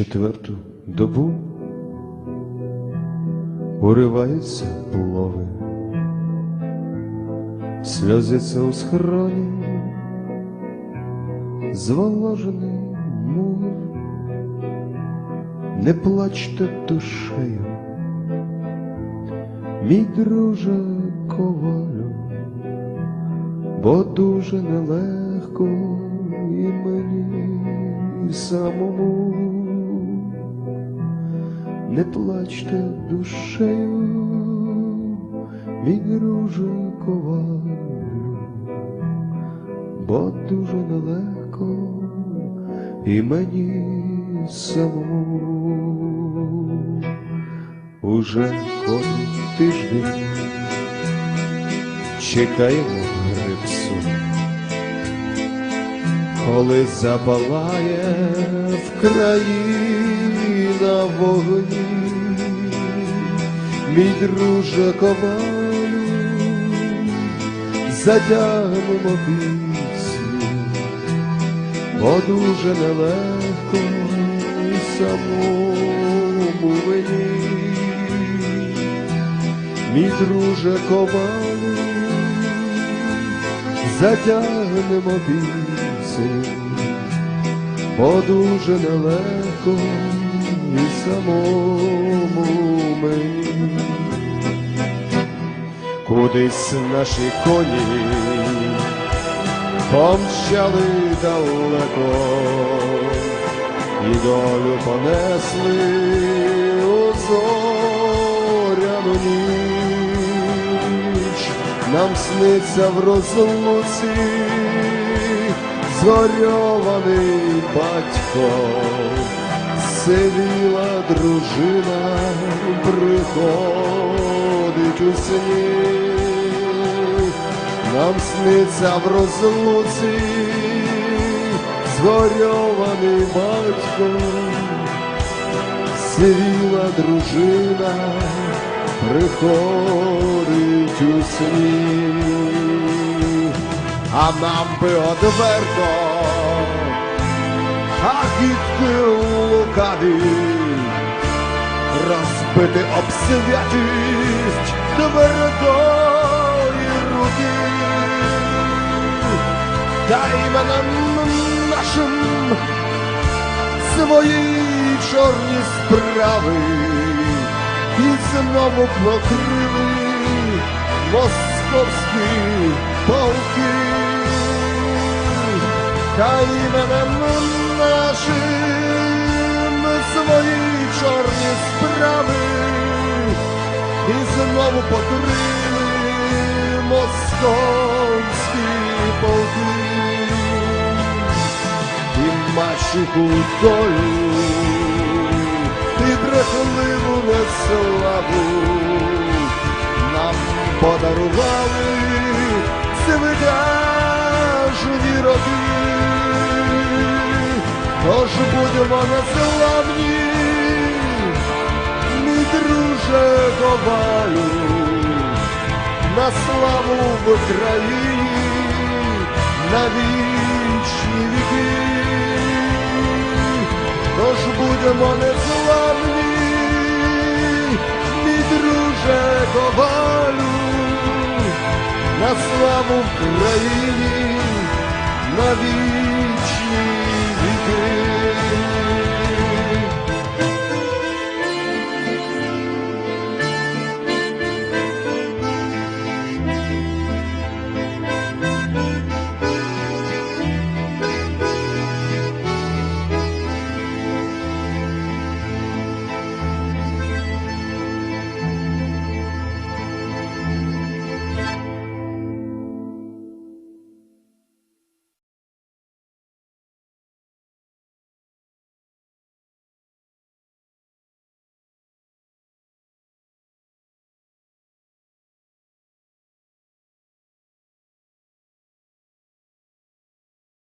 Четверту добу уриваються лови, сльозиться у схроні, зволожений мур, не плачте душею, мій друже ковалю, бо дуже нелегко і мені самому. Не плачте душею, мій друже бо дуже нелегко і мені самому. Уже ходить тиждень, чекаємо грипсу, коли запалає в країна вогні, мій друже ковалю, затягнемо пісню, бо дуже нелегко самому мені, мій друже ковалю, затягнемо пісню. Бо дуже нелегко і самому мені. Кудись наші коні помчали далеко, і долю понесли у зоряну ніч, нам сниться в розлуці згорьований батько, сивіла дружина приходить у сні, нам сниться в розлуці, згорьований батько, сивіла дружина приходить у сні а нам би одверто, а гідки лукаві, розбити об святість твердої руки, та іменем нашим свої чорні справи і знову покрили московські полки, та іменем нашим свої чорні справи. І знову покрили московські полки. І мачуху долю, і брехливу неславу нам подарували тож будемо незламні, мій друже ковалю, на славу в Україні, на вічні віки, тож будемо незламні, мій друже ковалю, на славу в Україні, на вічні